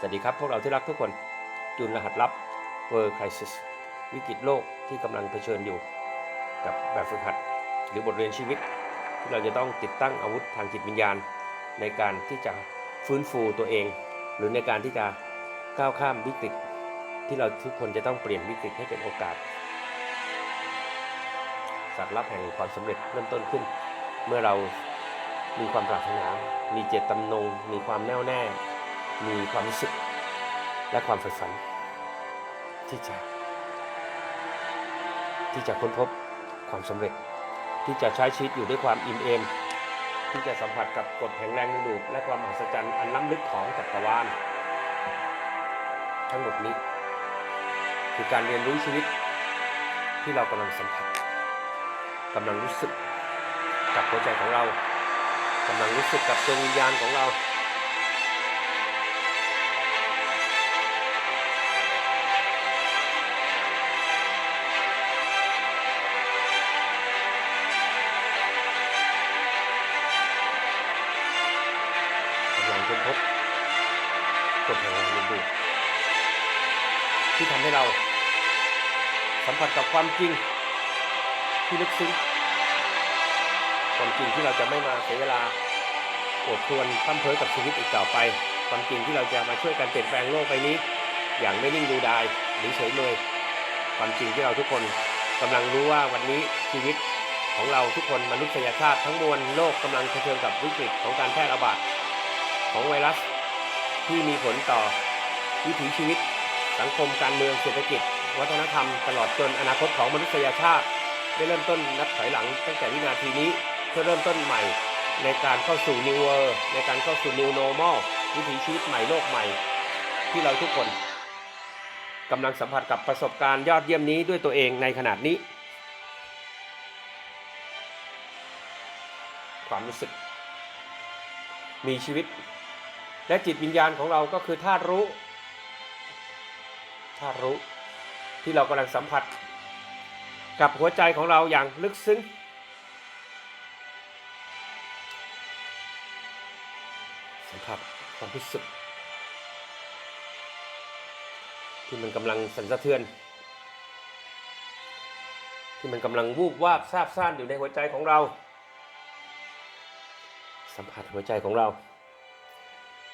สวัสดีครับ พวกเราที่รักทุกคนจูนรหัสลับ World Crisis วิกฤตโลกที่กำลังเผชิญอยู่ กับแบบฝึกหัด หรือบทเรียนชีวิต ที่เราจะต้องติดตั้งอาวุธทางจิตวิญญาณ ในการที่จะฟื้นฟูตัวเอง หรือในการที่จะก้าวข้ามวิกฤต ที่เราทุกคนจะต้องเปลี่ยนวิกฤตให้เป็นโอกาสศาสตร์ลับแห่งความสำเร็จเริ่มต้นขึ้น เมื่อเรามีความปรารถนา มีเจตจำนง มีความแน่วแน่ มีความรู้สึกและความใฝ่ฝัน ที่จะ ที่จะค้นพบความสำเร็จ ที่จะใช้ชีวิตอยู่ด้วยความอิ่มเอมที่จะสัมผัสกับกฎแห่งแรงดึงดูดและความมหัศจรรย์อันล้ำลึกของจักรวาลทั้งหมดนี้ คือการเรียนรู้ชีวิตที่เรากำลังสัมผัสกำลังรู้สึกกับหัวใจของเรากำลังรู้สึกกับดวงวิญญาณของเรา สัมผัสกับความจริงที่ลึกซึ้งความจริงที่เราจะไม่มาเสียเวลาโอดครวรพั่มเพ้อกับชีวิตอีกต่อไป ความจริงที่เราจะมาช่วยกันเปลี่ยนแปลงโลกใบนี้ อย่างไม่นิ่งดูดายหรือเฉยเมยความจริงที่เราทุกคนกำลังรู้ว่าวันนี้ชีวิตของเราทุกคนมนุษยชาติทั้งมวลโลกกำลังเผชิญกับวิกฤตของการแพร่ระบาดของไวรัสที่มีผลต่อวิถีชีวิต สังคมการเมืองเศรษฐกิจ วัฒนธรรมตลอดจนอนาคตของมนุษยชาติ ได้เริ่มต้นนับถอยหลังตั้งแต่วินาทีนี้เพื่อเริ่มต้นใหม่ ในการเข้าสู่ New World ในการเข้าสู่ New Normal วิถีชีวิตใหม่โลกใหม่ ที่เราทุกคนกำลังสัมผัสกับประสบการณ์ยอดเยี่ยมนี้ด้วยตัวเองในขนาดนี้ ความรู้สึก มีชีวิต และจิตวิญญาณของเราก็คือธาตุรู้ธาตุรู้ ที่เรากำลังสัมผัส กับหัวใจของเราอย่างลึกซึ้ง สัมผัสความรู้สึก ที่มันกำลังสั่นสะเทือน ที่มันกำลังวูบวาบซาบซ่านอยู่ในหัวใจของเรา สัมผัสหัวใจของเรา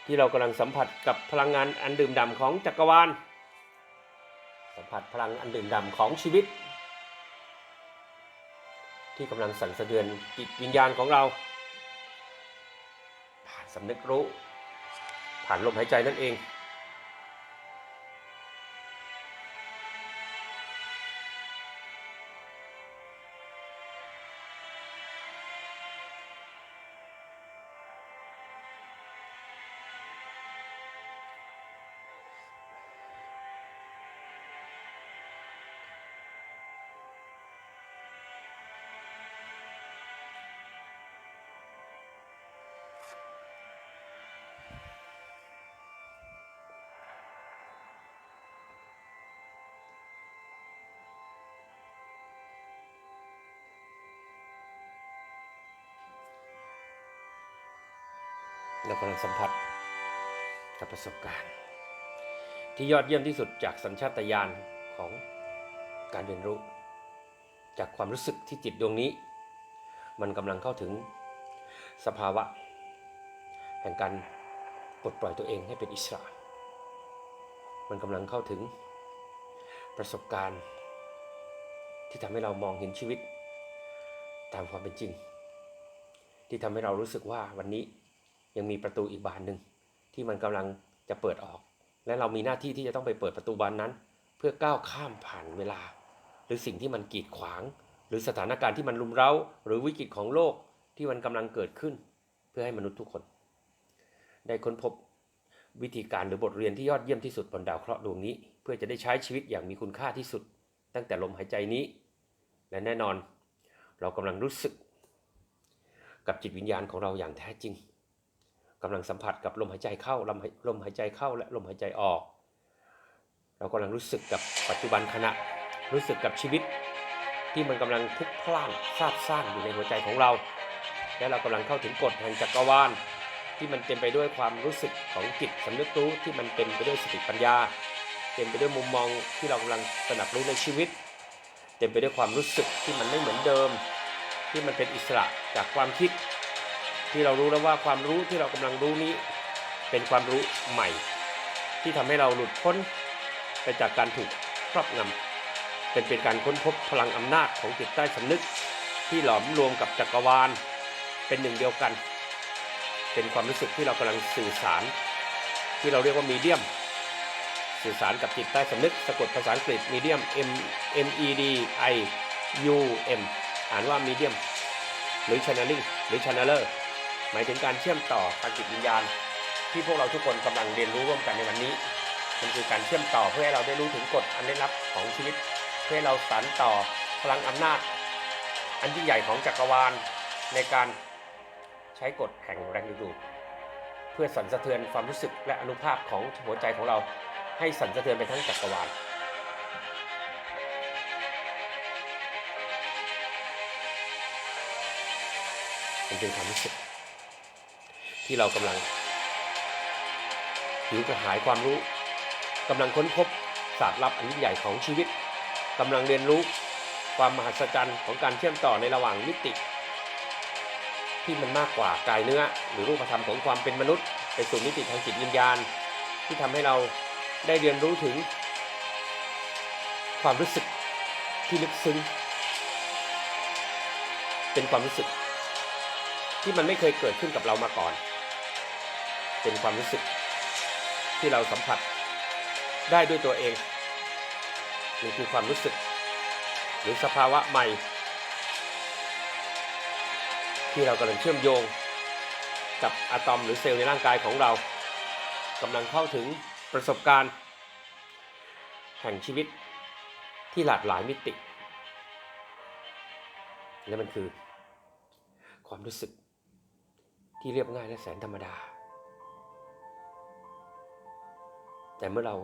ที่เรากำลังสัมผัสกับพลังงานอันดื่มด่ำของจักรวาล สัมผัสพลังอันดื่มด่ำของชีวิต ที่กำลังสั่นสะเทือนจิตวิญญาณของเรา ผ่านสำนึกรู้ ผ่านลมหายใจนั่นเอง เรากำลังสัมผัสกับประสบการณ์ ที่ยอดเยี่ยมที่สุดจากสัญชาตญาณของการเรียนรู้ จากความรู้สึกที่จิตดวงนี้ มันกำลังเข้าถึงสภาวะ แห่งการปลดปล่อยตัวเองให้เป็นอิสระ มันกำลังเข้าถึงประสบการณ์ ที่ทำให้เรามองเห็นชีวิต ตามความเป็นจริง ที่ทำให้เรารู้สึกว่าวันนี้ ยังมีประตูอีกบานหนึ่งที่มันกำลังจะเปิดออก และเรามีหน้าที่ที่จะต้องไปเปิดประตูบานนั้น เพื่อก้าวข้ามผ่านเวลา หรือสิ่งที่มันกีดขวาง หรือสถานการณ์ที่มันรุมเร้า หรือวิกฤตของโลกที่มันกำลังเกิดขึ้น เพื่อให้มนุษย์ทุกคน ได้ค้นพบวิธีการหรือบทเรียนที่ยอดเยี่ยมที่สุดบนดาวเคราะห์ดวงนี้ เพื่อจะได้ใช้ชีวิตอย่างมีคุณค่าที่สุด ตั้งแต่ลมหายใจนี้ และแน่นอน เรากำลังรู้สึก กับจิตวิญญาณของเราอย่างแท้จริง กำลังสัมผัสกับลมหายใจเข้าลมหายลมหายใจเข้าและลมหายใจออก เรากำลังรู้สึกกับปัจจุบันขณะรู้สึกกับชีวิต ที่มันกำลังพลุกพล่านซาบซ่านอยู่ในหัวใจของเรา และเรากำลังเข้าถึงกฎแห่งจักรวาลที่มันเต็มไปด้วยความรู้สึกของจิตสำนึกรู้ที่มันเต็มไปด้วยสติปัญญา เต็มไปด้วยมุมมองที่เรากำลังตระหนักรู้ในชีวิต เต็มไปด้วยความรู้สึกที่มันไม่เหมือนเดิม ที่มันเป็นอิสระจากความคิด ที่เรารู้แล้วว่าความรู้ที่เรากำลังรู้นี้ เป็นความรู้ใหม่ ที่ทำให้เราหลุดพ้นไปจากการถูกครอบงำเป็นเป็นการค้นพบพลังอำนาจของจิตใต้สำนึก ที่หลอมรวมกับจักรวาล เป็นหนึ่งเดียวกัน เป็นความรู้สึกที่เรากำลังสื่อสาร ที่เราเรียกว่ามีเดียม สื่อสารกับจิตใต้สำนึก สะกดภาษาอังกฤษมีเดียม M M E D I U M อ่านว่ามีเดียมหรือ channeling หรือ channeler หมายถึงการเชื่อมต่อทางจิตวิญญาณ ที่พวกเราทุกคนกำลังเรียนรู้ร่วมกันในวันนี้ มันคือการเชื่อมต่อเพื่อให้เราได้รู้ถึงกฎอันลึกลับของชีวิต เพื่อให้เราสานต่อพลังอำนาจ อันยิ่งใหญ่ของจักรวาลในการใช้กฎแห่งแรงดึงดูดเพื่อสั่นสะเทือนความรู้สึกและอนุภาคของหัวใจของเราให้สั่นสะเทือนไปทั้งจักรวาลมันเป็นความรู้สึก ที่เรากำลังหิวกระหายความรู้กำลังค้นพบศาสตร์ลับอันยิ่งใหญ่ของชีวิตกำลังเรียนรู้ความมหัศจรรย์ของการเชื่อมต่อในระหว่างมิติ ที่มันมากกว่ากายเนื้อ หรือรูปธรรมของความเป็นมนุษย์ ไปสู่มิติทางจิตวิญญาณ ที่ทำให้เราได้เรียนรู้ถึง ความรู้สึกที่ลึกซึ้งเป็นความรู้สึก ที่มันไม่เคยเกิดขึ้นกับเรามาก่อน เป็นความรู้สึกที่เราสัมผัสได้ด้วยตัวเอง มันคือความรู้สึก หรือสภาวะใหม่ ที่เรากำลังเชื่อมโยง กับอะตอมหรือเซลล์ในร่างกายของเรากำลังเข้าถึงประสบการณ์ แห่งชีวิตที่หลากหลายมิติ และมันคือความรู้สึกที่เรียบง่ายและแสนธรรมดา แต่เมื่อเรา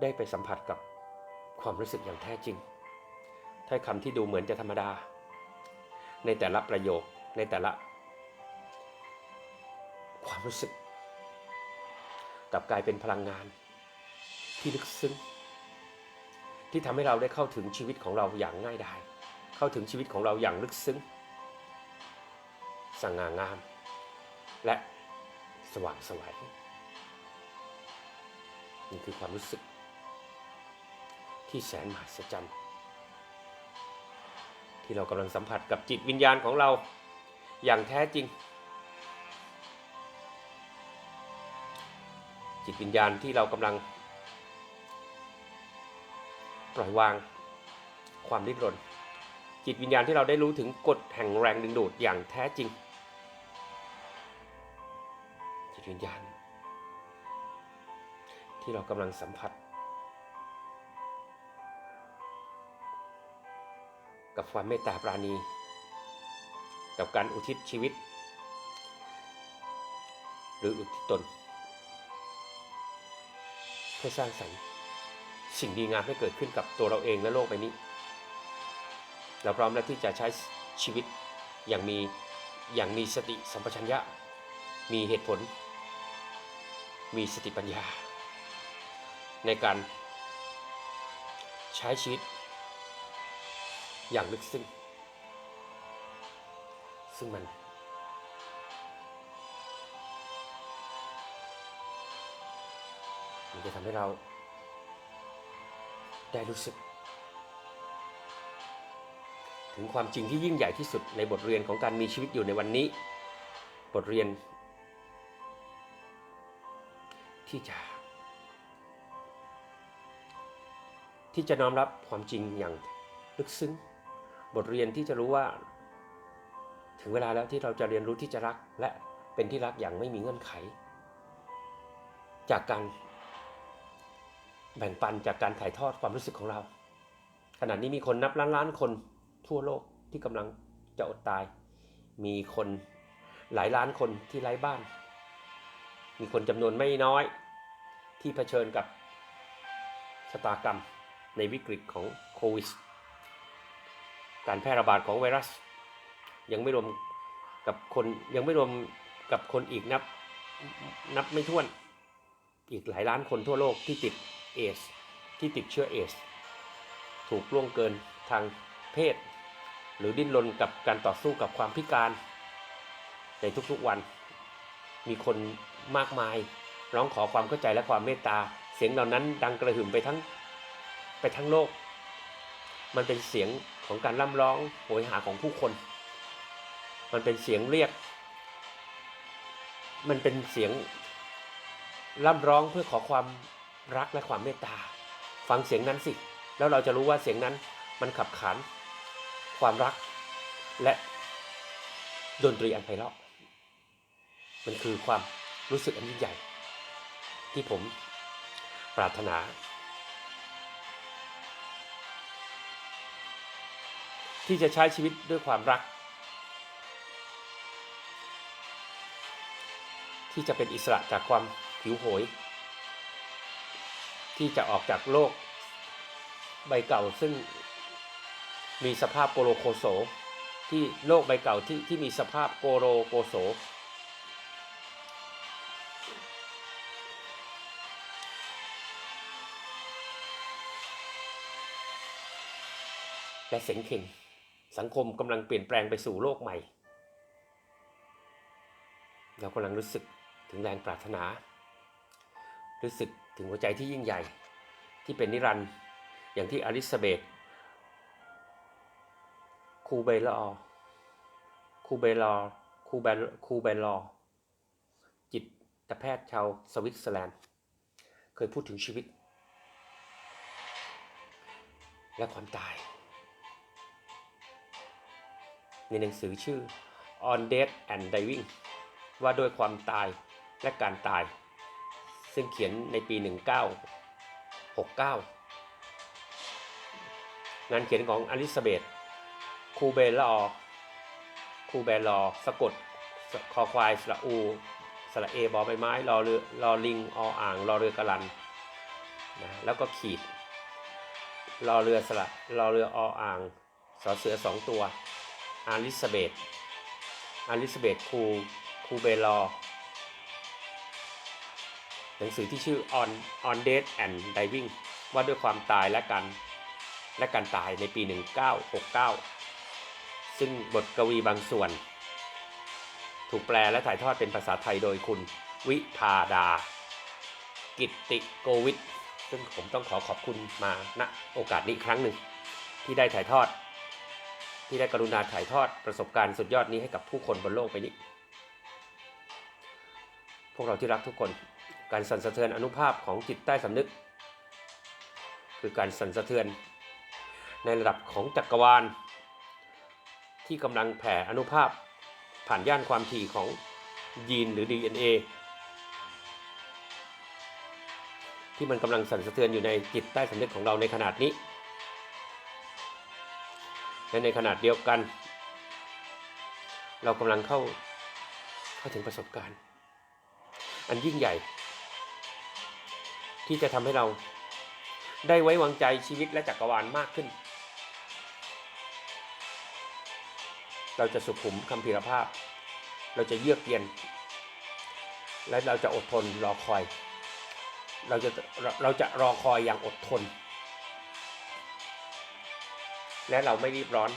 ได้ไปสัมผัสกับความรู้สึกอย่างแท้จริงถ้อยคำที่ดูเหมือนจะธรรมดา ในแต่ละประโยคในแต่ละ ความรู้สึกกลับกลายเป็นพลังงาน ที่ลึกซึ้งที่ทำให้เราได้เข้าถึงชีวิตของเราอย่างง่ายดายเข้าถึงชีวิตของเราอย่างลึกซึ้งสง่างาม และสว่างไสวัย นี่คือความรู้สึก ที่แสนมหัศจรรย์ที่เรากำลังสัมผัสกับจิตวิญญาณของเราอย่างแท้จริง จิตวิญญาณที่เรากำลัง ปล่อยวางความริดรน จิตวิญญาณที่เราได้รู้ถึงกฎแห่งแรงดึงดูดอย่างแท้จริง จิตวิญญาณ ที่เรากำลังสัมผัส กับความเมตตาปราณี กับการอุทิศชีวิต หรืออุทิศตน เพื่อสร้างสรรค์สิ่งดีงามให้เกิดขึ้นกับตัวเราเองและโลกใบนี้ เราพร้อมแล้วที่จะใช้ชีวิตอย่างมีอย่างมีสติสัมปชัญญะ มีเหตุผล มีสติปัญญา ในการใช้ชีวิต อย่างลึกซึ้งซึ่งมัน มันจะทำให้เราได้รู้สึก ถึงความจริงที่ยิ่งใหญ่ที่สุดในบทเรียนของการมีชีวิตอยู่ในวันนี้ บทเรียน ที่จะ ที่จะน้อมรับความจริงอย่างลึกซึ้ง บทเรียนที่จะรู้ว่า ถึงเวลาแล้วที่เราจะเรียนรู้ที่จะรักและเป็นที่รักอย่างไม่มีเงื่อนไข จากการแบ่งปันจากการถ่ายทอดความรู้สึกของเรา ขณะนี้มีคนนับล้านล้านคนทั่วโลกที่กำลังจะอดตาย มีคนหลายล้านคนที่ไร้บ้าน มีคนจำนวนไม่น้อยที่เผชิญกับชะตากรรม ในวิกฤตของโควิด การแพร่ระบาดของไวรัส ยังไม่รวมกับคนยังไม่รวมกับคนอีกนับนับไม่ถ้วนอีกหลายล้านคนทั่วโลกที่ติดเอสที่ติดเชื้อเอสถูกล่วงเกินทางเพศ หรือดิ้นรนกับการต่อสู้กับความพิการ ในทุกๆวัน มีคนมากมาย ร้องขอความเข้าใจและความเมตตา เสียงเหล่านั้นดังกระหึ่มไปทั้ง ไปทั้งโลก มันเป็นเสียงของการร่ำร้องโหยหาของผู้คน มันเป็นเสียงเรียก มันเป็นเสียงร่ำร้องเพื่อขอความรักและความเมตตา ฟังเสียงนั้นสิ แล้วเราจะรู้ว่าเสียงนั้นมันขับขานความรัก และดนตรีอันไพเราะ มันคือความรู้สึกอันยิ่งใหญ่ ที่ผมปรารถนา ที่จะใช้ชีวิตด้วยความรัก ที่จะเป็นอิสระจากความผิวโหย ที่จะออกจากโลก ใบเก่าซึ่งมีสภาพโกโลโคโสที่โลกใบเก่าที่ที่มีสภาพโกโรโกโสและเสงเข่ง สังคมกำลังเปลี่ยนแปลงไปสู่โลกใหม่ เรากำลังรู้สึกถึงแรงปรารถนา รู้สึกถึงหัวใจที่ยิ่งใหญ่ ที่เป็นนิรันด์อย่างที่อลิซาเบธคูเบลอคูเบลอคูเบลคูเบลอจิตแพทย์ชาวสวิตเซอร์แลนด์ เคยพูดถึงชีวิต และความตาย ในหนังสือชื่อ On Death and Diving ว่าด้วยความตายและการตาย ซึ่งเขียนในปี 1969 งานเขียนของอลิซาเบธคูเบลอคูเบลอสะกดคอควายสระอูสระเอบอใบไม้รอเรือรอลิงออ่างรอเรือกระลันนะแล้วก็ขีดรอเรือสระรอเรือออ่างสอเสือสองตัว อลิซาเบธอลิซาเบธคูคูเบลอหนังสือที่ชื่อ On On Death and Diving ว่าด้วยความตายและการและการตายในปี 1969 ซึ่งบทกวีบางส่วน ถูกแปลและถ่ายทอดเป็นภาษาไทยโดยคุณวิพาดา กิตติโกวิทซึ่งผมต้องขอขอบคุณมาณโอกาสนี้ครั้งหนึ่ง ที่ได้ถ่ายทอด ที่ได้กรุณาถ่ายทอดประสบการณ์สุดยอดนี้ให้กับผู้คนบนโลกไปนี้ พวกเราที่รักทุกคน การสั่นสะเทือนอนุภาพของจิตใต้สำนึก คือการสั่นสะเทือน ในระดับของจักรวาล ที่กำลังแผ่อนุภาพผ่านย่านความถี่ของยีนหรือ DNA ที่มันกำลังสั่นสะเทือนอยู่ในจิตใต้สำนึกของเราในขนาดนี้ และในขนาดเดียวกัน เรากำลังเข้าเข้าถึงประสบการณ์ อันยิ่งใหญ่ ที่จะทำให้เราได้ไว้วางใจชีวิตและจักรวาลมากขึ้น เราจะสุขุมคำพิรภาพ เราจะเยือกเย็น และเราจะอดทนรอคอย เราจะเราจะรอคอยอย่างอดทน และเราไม่รีบร้อน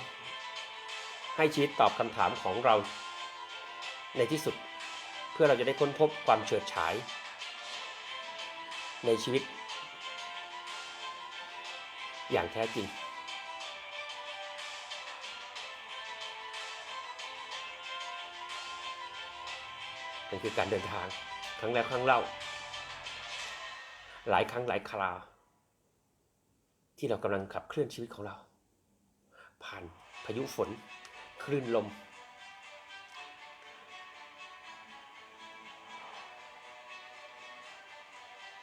ให้ชีวิตตอบคำถามของเรา ในที่สุดเพื่อเราจะได้ค้นพบความเฉิดฉาย ในชีวิต อย่างแท้จริง มันคือการเดินทางครั้งแล้วครั้งเล่า หลายครั้งหลายคราวที่เรากำลังขับเคลื่อนชีวิตของเรา ผ่านพายุฝนคลื่นลม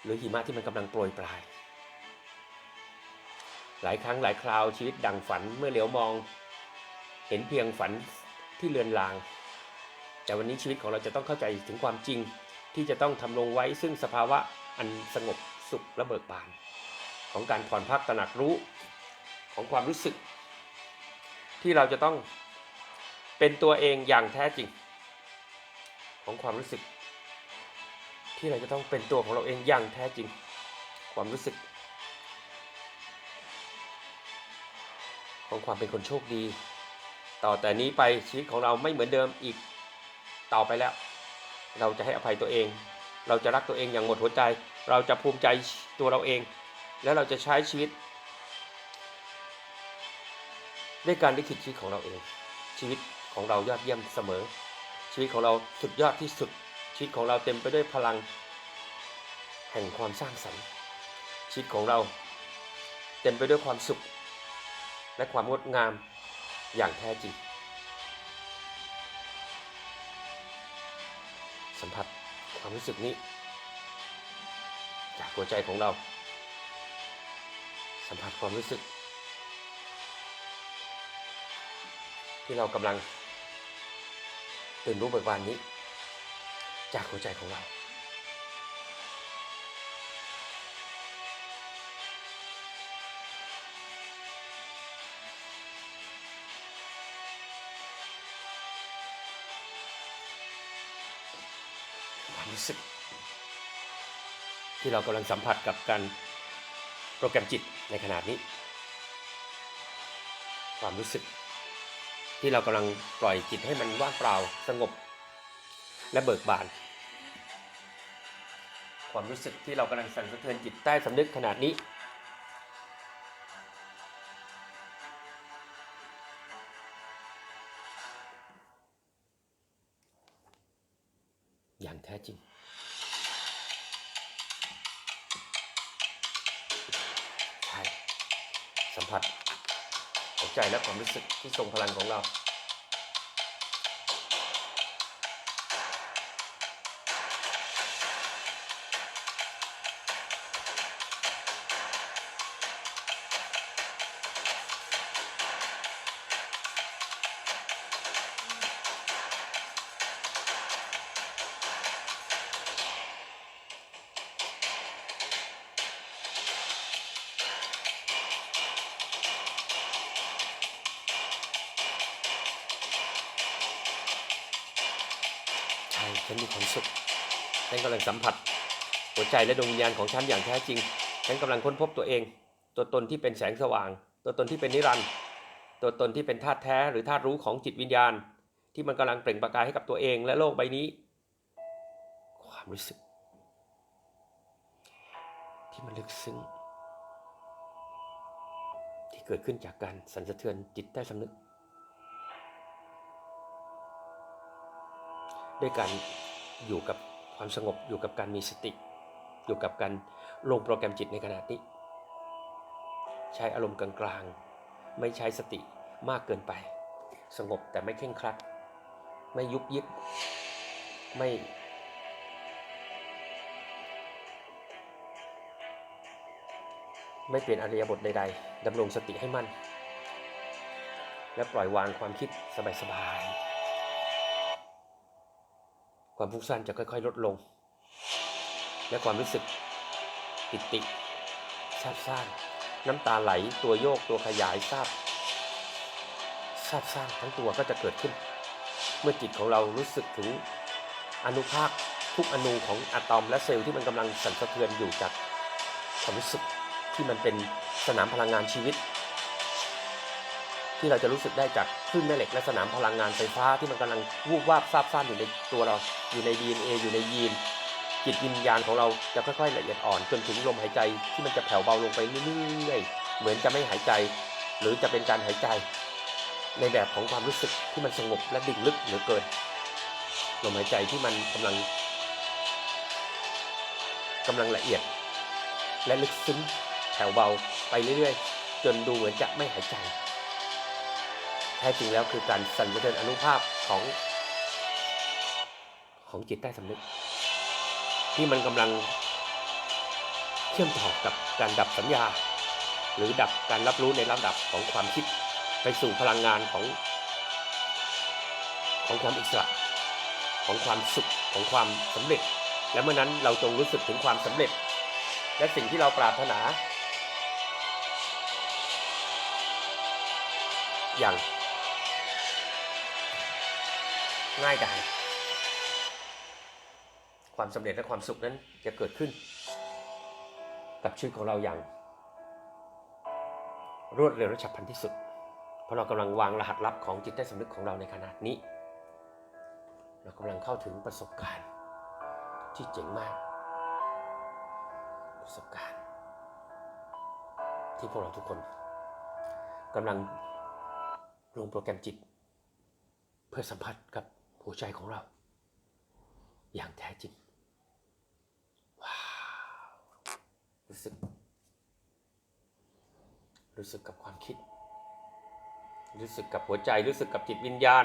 หรือหิมะที่มันกำลังโปรยปลาย หลายครั้งหลายคราวชีวิตดังฝันเมื่อเหลียวมอง เห็นเพียงฝันที่เลือนลาง แต่วันนี้ชีวิตของเราจะต้องเข้าใจถึงความจริงที่จะต้องทำลงไว้ซึ่งสภาวะอันสงบสุขและเบิกบาน ของการผ่อนพักตระหนักรู้ของความรู้สึก ที่เราจะต้องเป็นตัวเองอย่างแท้จริง ของความรู้สึก ที่เราจะต้องเป็นตัวของเราเองอย่างแท้จริง ความรู้สึก ของความเป็นคนโชคดี ต่อแต่นี้ไปชีวิตของเราไม่เหมือนเดิมอีกต่อไปแล้ว เราจะให้อภัยตัวเอง เราจะรักตัวเองอย่างหมดหัวใจ เราจะภูมิใจตัวเราเอง แล้วเราจะใช้ชีวิต ด้วยการลิขิตชีวิตของเราเอง ชีวิตของเรายอดเยี่ยมเสมอ ชีวิตของเราสุดยอดที่สุด ชีวิตของเราเต็มไปด้วยพลัง แห่งความสร้างสรรค์ชีวิตของเรา เต็มไปด้วยความสุข และความงดงามอย่างแท้จริง สัมผัสความรู้สึกนี้ จากหัวใจของเรา สัมผัสความรู้สึก ที่เรากำลังตื่นรู้เบิกบานนี้ จากหัวใจของเรา ความรู้สึก ที่เรากำลังสัมผัสกับการโปรแกรมจิตในขณะนี้ ความรู้สึก ที่เรากำลังปล่อยจิตให้มันว่างเปล่าสงบ และเบิกบาน ความรู้สึกที่เรากำลังสั่นสะเทือนจิตใต้สำนึกขนาดนี้ ความรู้สึกที่ทรงพลังของเรา ฉันมีความสุข ฉันกำลังสัมผัส หัวใจและดวงวิญญาณของฉันอย่างแท้จริง ฉันกำลังค้นพบตัวเอง ตัวตนที่เป็นแสงสว่าง ตัวตนที่เป็นนิรันดร์ ตัวตนที่เป็นธาตุแท้หรือธาตุรู้ของจิตวิญญาณ ที่มันกำลังเปล่งประกายให้กับตัวเองและโลกใบนี้ ความรู้สึก ที่มันลึกซึ้งที่เกิดขึ้นจากการสั่นสะเทือนจิตใต้สำนึก ด้วยการอยู่กับความสงบอยู่กับการมีสติ อยู่กับการลงโปรแกรมจิตในขณะนี้ ใช้อารมณ์กลางๆ ไม่ใช้สติมากเกินไป สงบแต่ไม่เคร่งครัด ไม่ยุบยิบไม่ไม่เปลี่ยนอริยบทใดๆ ดำรงสติให้มั่น และปล่อยวางความคิดสบายๆ ความฟุ้งซ่านจะค่อย ๆ ลดลง และความรู้สึกปิติซาบซ่านน้ำตาไหลตัวโยกตัวขยายซาบซาบซ่านทั้งตัวก็จะเกิดขึ้น เมื่อจิตของเรารู้สึกถึงอนุภาคทุกอนูของอะตอมและเซลล์ที่มันกำลังสั่นสะเทือนอยู่จากความรู้สึกที่มันเป็นสนามพลังงานชีวิต ที่เราจะรู้สึกได้จากคลื่นแม่เหล็กและสนามพลังงานไฟฟ้าที่มันกำลังวูบวาบซาบซ่านอยู่ในตัวเรา อยู่ใน DNA อยู่ในยีน จิตวิญญาณของเราจะค่อยๆละเอียดอ่อน จนถึงลมหายใจที่มันจะแผ่วเบาลงไปเรื่อยๆเหมือนจะไม่หายใจ หรือจะเป็นการหายใจ ในแบบของความรู้สึกที่มันสงบและดิ่งลึกเหลือเกินลมหายใจที่มันกำลังกำลังละเอียด และลึกซึ้งแผ่วเบาไปเรื่อยๆ จนดูเหมือนจะไม่หายใจ แท้จริงแล้วคือการสั่นสะเทือนอนุภาพของของจิตใต้สำนึก ที่มันกำลังเชื่อมต่อกับการดับสัญญา หรือดับการรับรู้ในระดับของความคิดไปสู่พลังงานของ ของความอิสระ ของความสุขของความสำเร็จ และเมื่อนั้นเราจงรู้สึกถึงความสำเร็จ และสิ่งที่เราปรารถนาอย่าง ง่ายดายความสำเร็จและความสุขนั้นจะเกิดขึ้น กับชีวิตของเราอย่าง รวดเร็วและฉับพลันที่สุด เพราะเรากำลังวางรหัสลับของจิตใต้สำนึกของเราในขณะนี้ เรากำลังเข้าถึงประสบการณ์ ที่เจ๋งมาก ประสบการณ์ ที่พวกเราทุกคนกำลังลงโปรแกรมจิต เพื่อสัมผัสกับ หัวใจของเรา อย่างแท้จริง ว้าว รู้สึก รู้สึกกับความคิด รู้สึกกับหัวใจ รู้สึกกับจิตวิญญาณ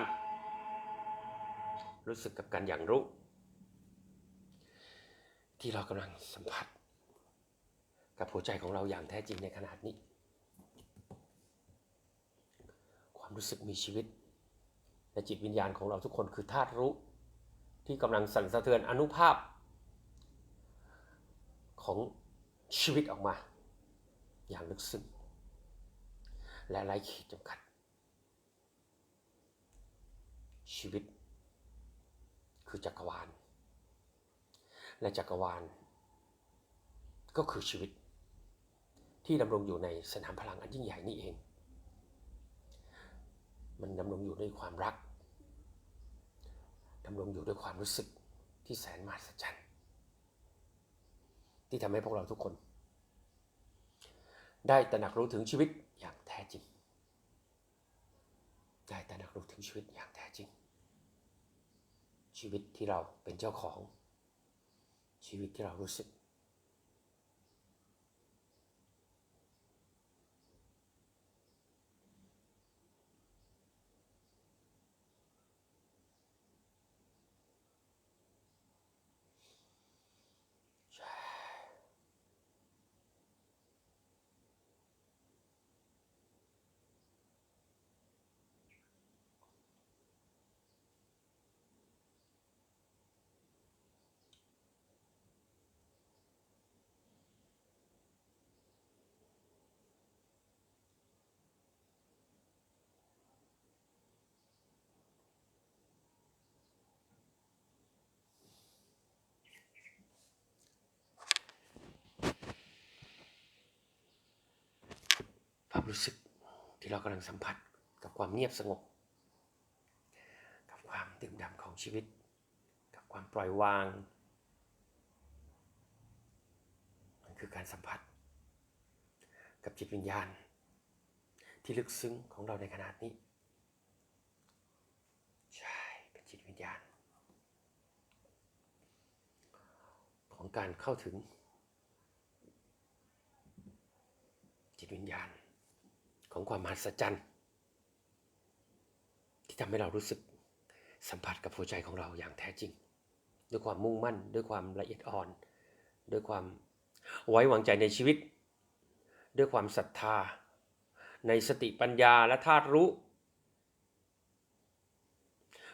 รู้สึกกับการอย่างรู้ ที่เรากำลังสัมผัส กับหัวใจของเราอย่างแท้จริงในขณะนี้ ความรู้สึกมีชีวิต และจิตวิญญาณของเราทุกคนคือธาตุรู้ ที่กำลังสั่นสะเทือนอนุภาพ ของชีวิตออกมา อย่างลึกซึ้งและไร้ขีดจำกัด ชีวิต คือจักรวาล และจักรวาล ก็คือชีวิต ที่ดำรงอยู่ในสนามพลังอันยิ่งใหญ่นี่เอง มันดำรงอยู่ด้วยความรัก ดำรงอยู่ด้วยความรู้สึกที่แสนมหัศจรรย์ที่ทำให้พวกเราทุกคน ได้ตระหนักรู้ถึงชีวิตอย่างแท้จริง ได้ตระหนักรู้ถึงชีวิตอย่างแท้จริง ชีวิตที่เราเป็นเจ้าของ ชีวิตที่เรารู้สึก รู้สึกที่เรากำลังสัมผัสกับความเงียบสงบ กับความดื่มด่ำของชีวิต กับความปล่อยวาง มันคือการสัมผัส กับจิตวิญญาณ ที่ลึกซึ้งของเราในขนาดนี้ ใช่ เป็นจิตวิญญาณ ของการเข้าถึงจิตวิญญาณ ของความมหัศจรรย์ ที่ทำให้เรารู้สึกสัมผัสกับหัวใจของเราอย่างแท้จริง ด้วยความมุ่งมั่น ด้วยความละเอียดอ่อน ด้วยความไว้วางใจในชีวิต ด้วยความศรัทธา ในสติปัญญาและธาตุรู้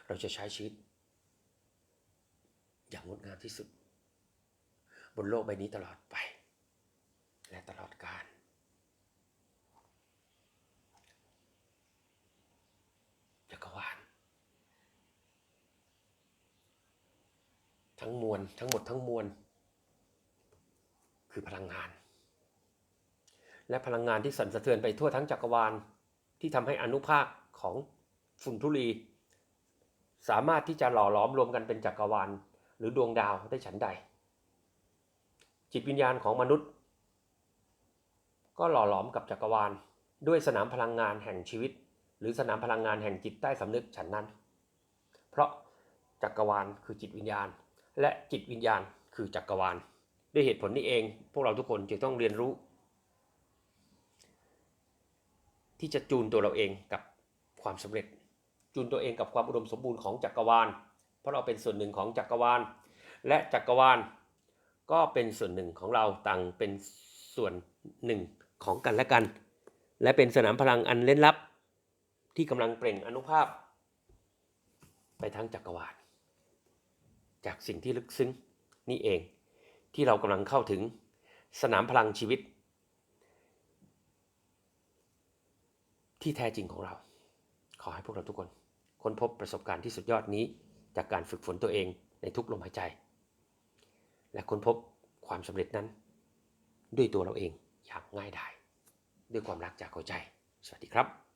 เราจะใช้ชีวิต อย่างงดงามที่สุด บนโลกใบนี้ตลอดไป และตลอดกาล จักรวาลทั้ งมวลทั้งหมดทั้งมวล คือพลังงาน และพลังงานที่สั่นสะเทือนไปทั่วทั้งจักรวาลที่ทำให้อนุภาคของฝุ่นธุลี สามารถที่จะหล่อหลอมรวมกันเป็นจักรวาล หรือดวงดาวได้ฉันใด จิตวิญญาณของมนุษย์ ก็หล่อหลอมกับจักรวาล ด้วยสนามพลังงานแห่งชีวิต หรือสนามพลังงานแห่งจิตใต้สำนึกฉันนั้น เพราะจักรวาลคือจิตวิญญาณ และจิตวิญญาณคือจักรวาล ด้วยเหตุผลนี้เอง พวกเราทุกคนจึงต้องเรียนรู้ ที่จะจูนตัวเราเองกับความสำเร็จ จูนตัวเองกับความอุดมสมบูรณ์ของจักรวาล เพราะเราเป็นส่วนหนึ่งของจักรวาล และจักรวาล ก็เป็นส่วนหนึ่งของเราต่างเป็นส่วนหนึ่งของกันและกัน และเป็นสนามพลังอันเล่นลับ ที่กำลังเปล่งอนุภาพ ไปทั้งจักรวาล จากสิ่งที่ลึกซึ้งนี่เอง ที่เรากำลังเข้าถึงสนามพลังชีวิต ที่แท้จริงของเรา ขอให้พวกเราทุกคน ค้นพบประสบการณ์ที่สุดยอดนี้ จากการฝึกฝนตัวเองในทุกลมหายใจ และค้นพบความสำเร็จนั้น ด้วยตัวเราเองอย่างง่ายดายด้วยความรักจากหัวใจ สวัสดีครับ